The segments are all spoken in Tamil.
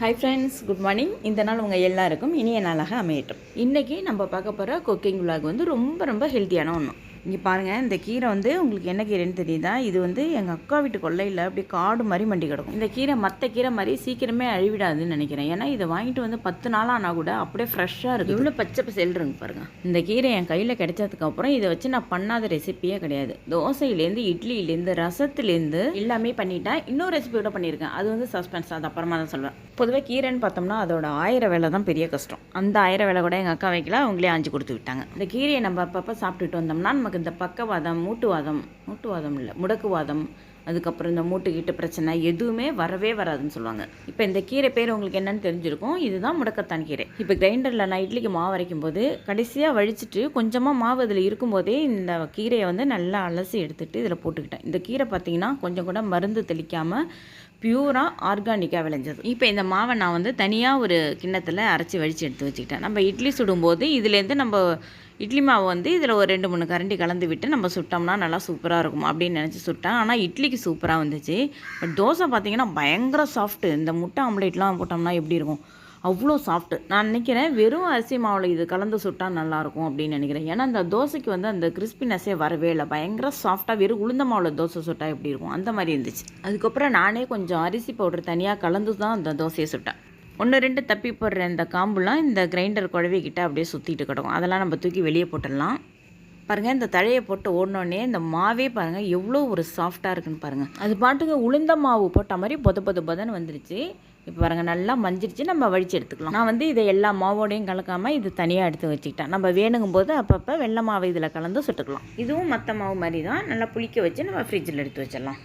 ஹாய் ஃப்ரெண்ட்ஸ் குட் மார்னிங் இந்த நாள் உங்கள் எல்லாருக்கும் இனிய நாளாக அமையட்டும். இன்றைக்கி நம்ம பார்க்க போகிற குக்கிங் விலாக் வந்து ரொம்ப ரொம்ப ஹெல்த்தியான ஒன்று இங்கே பாருங்கள் இந்த கீரை வந்து உங்களுக்கு என்ன கீரைன்னு தெரியுதா? இது வந்து எங்கள் அக்கா வீட்டு கொல்லையில் அப்படியே காடு மாதிரி மண்டி கிடக்கும். இந்த கீரை மற்ற கீரை மாதிரி சீக்கிரமே அழிவிடாதுன்னு நினைக்கிறேன். ஏன்னா இதை வாங்கிட்டு வந்து பத்து நாள் ஆனால் கூட அப்படியே ஃப்ரெஷ்ஷாக இருக்குது. இவ்வளோ பச்சை இருக்கு பாருங்கள் இந்த கீரை என் கையில் கிடைச்சதுக்கு அப்புறம் இதை வச்சு நான் பண்ணாத ரெசிப்பியே கிடையாது. தோசையிலேருந்து இட்லியிலேருந்து ரசத்துலேருந்து எல்லாமே பண்ணிட்டேன் இன்னொரு ரெசிபி கூட பண்ணியிருக்கேன். அது வந்து சஸ்பென்ஸ் அது அப்புறமா தான் சொல்லுவேன் பொதுவாக கீரைன்னு பார்த்தோம்னா அதோட ஆயிரம் வேலை தான் பெரிய கஷ்டம். அந்த ஆயிரம் வேலை கூட எங்கள் அக்கா வைக்கல அவங்களே ஆஞ்சு கொடுத்து விட்டாங்க. இந்த கீரையை நம்ம அப்பப்போ சாப்பிட்டுட்டு வந்தோம்னா நமக்கு இந்த பக்கவாதம் மூட்டுவாதம் மூட்டுவாதம் இல்லை முடக்குவாதம் அதுக்கப்புறம் இந்த மூட்டுக்கிட்ட பிரச்சனை எதுவுமே வரவே வராதுன்னு சொல்லுவாங்க. இப்போ இந்த கீரை பேர் உங்களுக்கு என்னன்னு தெரிஞ்சிருக்கும். இதுதான் முடக்கத்தான் கீரை. இப்போ கிரைண்டரில் நான் இட்லிக்கு மாவு அரைக்கும் போது கடைசியாக வழிச்சிட்டு கொஞ்சமாக மாவு அதில் இருக்கும்போதே இந்த கீரையை வந்து நல்லா அலசி எடுத்துகிட்டு இதில் போட்டுக்கிட்டேன். இந்த கீரை பார்த்தீங்கன்னா கொஞ்சம் கூட மருந்து தெளிக்காமல் பியூராக ஆர்கானிக்காக விளைஞ்சது. இப்போ இந்த மாவை நான் வந்து தனியாக ஒரு கிண்ணத்தில் அரைச்சி வழித்து எடுத்து வச்சுக்கிட்டேன். நம்ம இட்லி சுடும்போது இதுலேருந்து நம்ம இட்லி மாவு வந்து இதில் ஒரு ரெண்டு மூணு கரண்டி கலந்து விட்டு நம்ம சுட்டோம்னா நல்லா சூப்பராக இருக்கும் அப்படின்னு நினச்சி சுட்டேன். ஆனால் இட்லிக்கு சூப்பராக வந்துச்சு. பட் தோசை பார்த்தீங்கன்னா பயங்கர சாஃப்ட்டு இந்த முட்டை ஆம்லேட்லாம் போட்டோம்னா எப்படி இருக்கும்? அவ்வளோ சாஃப்ட்டு நான் நினைக்கிறேன் வெறும் அரிசி மாவில் இது கலந்து சுட்டால் நல்லாயிருக்கும் அப்படின்னு நினைக்கிறேன். ஏன்னா அந்த தோசைக்கு வந்து அந்த கிறிஸ்பினஸ்ஸே வரவே இல்லை. பயங்கர சாஃப்டாக வெறும் உளுந்த மாவில் தோசை சுட்டால் எப்படி இருக்கும்? அந்த மாதிரி இருந்துச்சு. அதுக்கப்புறம் நானே கொஞ்சம் அரிசி பவுடர் தனியாக கலந்து தான் அந்த தோசையை சுட்டேன். ஒன்று ரெண்டு தப்பி போடுற இந்த காம்புலாம் இந்த கிரைண்டர் குழவிக்கிட்ட அப்படியே சுற்றிட்டு கிடக்கும். அதெல்லாம் நம்ம தூக்கி வெளியே போட்டுடலாம். பாருங்கள் இந்த தழையை போட்டு ஓடினோடனே இந்த மாவே பாருங்கள் எவ்வளோ ஒரு சாஃப்டாக இருக்குன்னு பாருங்கள் அது பாட்டுக்கு உளுந்த மாவு போட்ட மாதிரி பொத பொத பொதன்னு வந்துருச்சு. இப்போ பாருங்கள் நல்லா மஞ்சிருச்சு. நம்ம வழித்து எடுத்துக்கலாம். நான் வந்து இதை எல்லா மாவோடையும் கலக்காமல் இது தனியாக எடுத்து வச்சுக்கிட்டேன். நம்ம வேணுங்கும் போது அப்பப்போ வெள்ளை மாவு இதில் கலந்து சுட்டுக்கலாம். இதுவும் மற்ற மாவு மாதிரி தான். நல்லா புளிக்க வச்சு நம்ம ஃப்ரிட்ஜில் எடுத்து வச்சிடலாம்.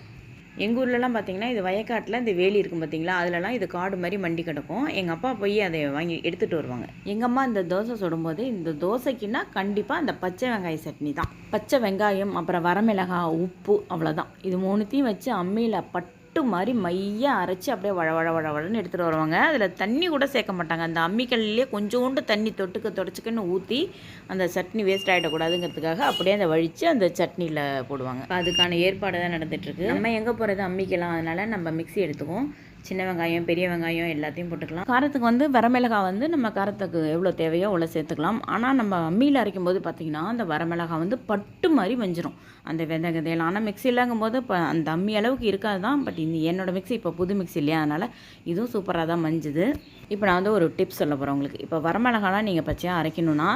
எங்கள் ஊர்லலாம் பார்த்தீங்கன்னா இது வயக்காட்டில் இந்த வேலி இருக்கும் பார்த்தீங்களா அதுலலாம் இது காடு மாதிரி மண்டி கிடக்கும். எங்கள் அப்பா போய் அதை வாங்கி எடுத்துகிட்டு வருவாங்க. எங்கள் அம்மா இந்த தோசை சுடும்போது இந்த தோசைக்குன்னா கண்டிப்பாக அந்த பச்சை வெங்காய சட்னி தான். பச்சை வெங்காயம் அப்புறம் வரமிளகாய் உப்பு அவ்வளோதான் இது மூணுத்தையும் வச்சு அம்மியில் பட்டு மாதிரி மையாக அரைச்சி அப்படியே வழ வழ வழ வழன்னு எடுத்துகிட்டு வருவாங்க. அதில் தண்ணி கூட சேர்க்க மாட்டாங்க. அந்த அம்மிக்கல்லையே கொஞ்சோண்டு தண்ணி தொட்டுக்க தொடச்சிக்கன்னு ஊற்றி அந்த சட்னி வேஸ்ட் ஆகிடக்கூடாதுங்கிறதுக்காக அப்படியே அந்த வழித்து அந்த சட்னியில் போடுவாங்க. அதுக்கான ஏற்பாடு தான் நடந்துகிட்ருக்கு நம்ம எங்கே போகிறது அம்மிக்கலாம் அதனால் நம்ம மிக்ஸி எடுத்துக்குவோம். சின்ன வெங்காயம் பெரிய வெங்காயம் எல்லாத்தையும் போட்டுக்கலாம். காரத்துக்கு வந்து வரமிளகாய் வந்து நம்ம காரத்துக்கு எவ்வளோ தேவையோ அவ்வளோ சேர்த்துக்கலாம். ஆனால் நம்ம அம்மியில் அரைக்கும் போது பார்த்திங்கன்னா அந்த வரமிளகாய் வந்து பட்டு மாதிரி வஞ்சிரும் அந்த விதை விதையெல்லாம் ஆனால் மிக்சிலாங்கும் போது இப்போ அந்த அம்மி அளவுக்கு இருக்காது தான் பட் இந்த என்னோடய மிக்ஸி இப்போ புது மிக்ஸி இல்லையா? அதனால் இதுவும் சூப்பராக தான் மஞ்சுது. இப்போ நான் வந்து ஒரு டிப்ஸ் சொல்ல போகிறேன் உங்களுக்கு. இப்போ வரமிளகாலாம் நீங்கள் பச்சையாக அரைக்கணும்னா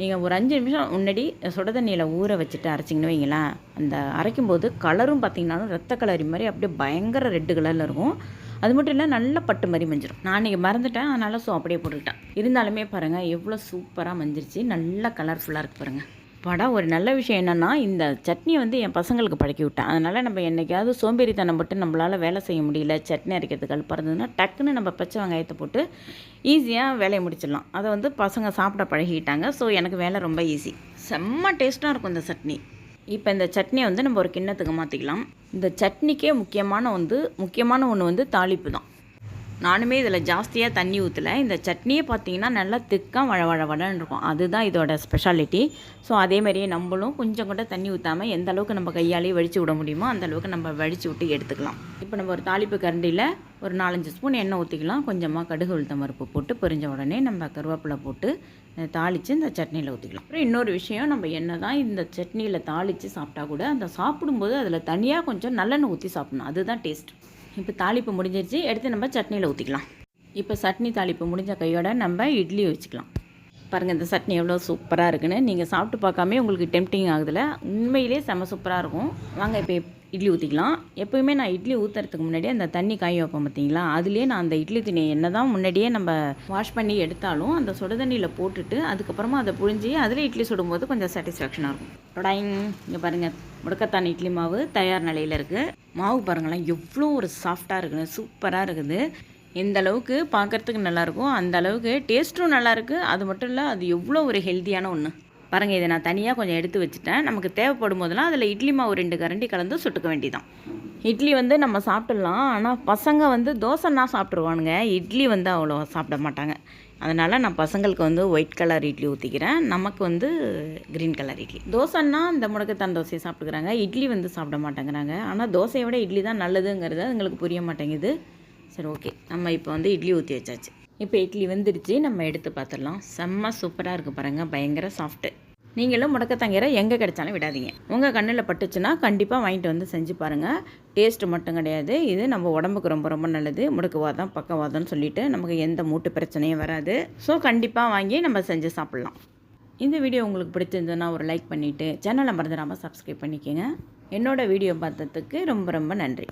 நீங்கள் ஒரு அஞ்சு நிமிஷம் முன்னாடி சுட தண்ணியில் ஊற வச்சுட்டு அரைச்சிங்கன்னு வைங்களேன். அந்த அரைக்கும்போது கலரும் பார்த்தீங்கன்னாலும் ரத்த கலரி மாதிரி அப்படியே பயங்கர ரெட்டு கலரில் இருக்கும். அது மட்டும் இல்லை நல்ல பட்டு மாதிரி மஞ்சிடும் நான் இன்றைக்கி மறந்துட்டேன் அதனால் ஸோ அப்படியே போட்டுக்கிட்டேன். இருந்தாலுமே பாருங்கள் எவ்வளோ சூப்பராக மஞ்சிருச்சு. நல்லா கலர்ஃபுல்லாக இருக்குது பாருங்கள் படம் ஒரு நல்ல விஷயம் என்னென்னா இந்த சட்னியை வந்து என் பசங்களுக்கு பழக்கி விட்டேன். அதனால் நம்ம என்றைக்காவது சோம்பேறித்தனம் போட்டு நம்மளால் வேலை செய்ய முடியல சட்னி அரைக்கிறதுக்கு கழுப்பாக டக்குன்னு நம்ம பச்சை வெங்காயத்தை போட்டு ஈஸியாக வேலையை முடிச்சிடலாம். அதை வந்து பசங்க சாப்பிட பழகிட்டாங்க. ஸோ எனக்கு வேலை ரொம்ப ஈஸி செம்ம டேஸ்ட்டாக இருக்கும் இந்த சட்னி. இப்போ இந்த சட்னியை வந்து நம்ம ஒரு கிண்ணத்துக்கு மாற்றிக்கலாம் இந்த சட்னிக்கே முக்கியமான வந்து முக்கியமான ஒன்று வந்து தாளிப்பு தான். நானுமே இதில் ஜாஸ்தியாக தண்ணி ஊற்றலை இந்த சட்னியே பார்த்தீங்கன்னா நல்லா திக்காக வழ வழ வடன்னு இருக்கும். அதுதான் இதோட ஸ்பெஷாலிட்டி ஸோ அதே மாதிரியே நம்மளும் கொஞ்சம் கூட தண்ணி ஊற்றாமல் எந்த அளவுக்கு நம்ம கையாலேயே வடித்து விட முடியுமோ அந்த அளவுக்கு நம்ம வடித்து விட்டு எடுத்துக்கலாம். இப்போ நம்ம ஒரு தாளிப்பு கரண்டியில் ஒரு நாலஞ்சு ஸ்பூன் எண்ணெய் ஊற்றிக்கலாம் கொஞ்சமாக கடுகு உளுத்தம் பருப்பு போட்டு பொரிஞ்ச உடனே நம்ம கருவேப்பிலை போட்டு தாளித்து இந்த சட்னியில் ஊற்றிக்கலாம் அப்புறம் இன்னொரு விஷயம் நம்ம என்ன தான் இந்த சட்னியில் தாளித்து சாப்பிட்டா கூட அந்த சாப்பிடும்போது அதில் தனியாக கொஞ்சம் நல்லெண்ணெய் ஊற்றி சாப்பிடணும். அதுதான் டேஸ்ட் இப்போ தாளிப்பு முடிஞ்சிருச்சு. எடுத்து நம்ம சட்னியில் ஊற்றிக்கலாம் இப்போ சட்னி தாளிப்பு முடிஞ்ச கையோட நம்ம இட்லி வச்சுக்கலாம். பாருங்கள் இந்த சட்னி எவ்வளோ சூப்பராக இருக்குன்னு. நீங்கள் சாப்பிட்டு பார்க்காம உங்களுக்கு டெம்டிங் ஆகுதுல. உண்மையிலே செம சூப்பராக இருக்கும். வாங்க இப்போ இட்லி ஊற்றிக்கலாம் எப்போயுமே நான் இட்லி ஊற்றுறதுக்கு முன்னாடியே அந்த தண்ணி காய வைப்பேன் பார்த்தீங்களா? அதுலேயே நான் அந்த இட்லி துணியை என்ன தான் முன்னாடியே நம்ம வாஷ் பண்ணி எடுத்தாலும் அந்த சுட தண்ணியில் போட்டுட்டு அதுக்கப்புறமா அதை புழிஞ்சி அதில் இட்லி சுடும்போது கொஞ்சம் சாட்டிஸ்ஃபேக்ஷனாக இருக்கும். டொடாயிங். இங்கே பாருங்கள் முடக்கத்தான் இட்லி மாவு தயார் நிலையில் இருக்குது மாவு பாருங்களேன் எவ்வளோ ஒரு சாஃப்டாக இருக்குது சூப்பராக இருக்குது. எந்த அளவுக்கு பார்க்குறதுக்கு நல்லாயிருக்கும் அந்த அளவுக்கு டேஸ்ட்டும் நல்லாயிருக்கு அது மட்டும் இல்லை அது எவ்வளோ ஒரு ஹெல்த்தியான ஒன்று பாருங்கள் இதை நான் தனியாக கொஞ்சம் எடுத்து வச்சுட்டேன். நமக்கு தேவைப்படும் போதெல்லாம் அதில் இட்லி மாவு ரெண்டு கரண்டி கலந்து சுட்டுக்க வேண்டிதான். இட்லி வந்து நம்ம சாப்பிட்டுடலாம் ஆனால் பசங்க வந்து தோசைன்னா சாப்பிட்ருவானுங்க இட்லி வந்து அவ்வளோ சாப்பிட மாட்டாங்க. அதனால் நான் பசங்களுக்கு வந்து ஒயிட் கலர் இட்லி ஊற்றிக்கிறேன் நமக்கு வந்து க்ரீன் கலர் இட்லி. தோசைன்னா இந்த முடக்கத்தான் தோசையை சாப்பிட்டுக்கிறாங்க. இட்லி வந்து சாப்பிட மாட்டேங்கிறாங்க. ஆனால் தோசையை விட இட்லி தான் நல்லதுங்கிறது அதுங்களுக்கு புரிய மாட்டேங்குது. சரி ஓகே. நம்ம இப்போ வந்து இட்லி ஊற்றி வச்சாச்சு. இப்போ இட்லி வந்துடுச்சு நம்ம எடுத்து பார்த்துடலாம். செம்ம சூப்பராக இருக்குது பாருங்கள் பயங்கர சாஃப்ட்டு நீங்களும் முடக்கத்தங்கீரை எங்கே கிடைச்சாலும் விடாதீங்க. உங்கள் கண்ணில் பட்டுச்சுன்னா கண்டிப்பாக வாங்கிட்டு வந்து செஞ்சு பாருங்கள் டேஸ்ட்டு மட்டும் கிடையாது. இது நம்ம உடம்புக்கு ரொம்ப ரொம்ப நல்லது. முடக்குவாதம் பக்கவாதம்னு சொல்லிவிட்டு நமக்கு எந்த மூட்டு பிரச்சனையும் வராது. ஸோ கண்டிப்பாக வாங்கி நம்ம செஞ்சு சாப்பிட்லாம். இந்த வீடியோ உங்களுக்கு பிடிச்சிருந்ததுன்னா ஒரு லைக் பண்ணிவிட்டு சேனலை மறந்துடாமல் சப்ஸ்கிரைப் பண்ணிக்கோங்க. என்னோடய வீடியோ பார்த்ததுக்கு ரொம்ப ரொம்ப நன்றி.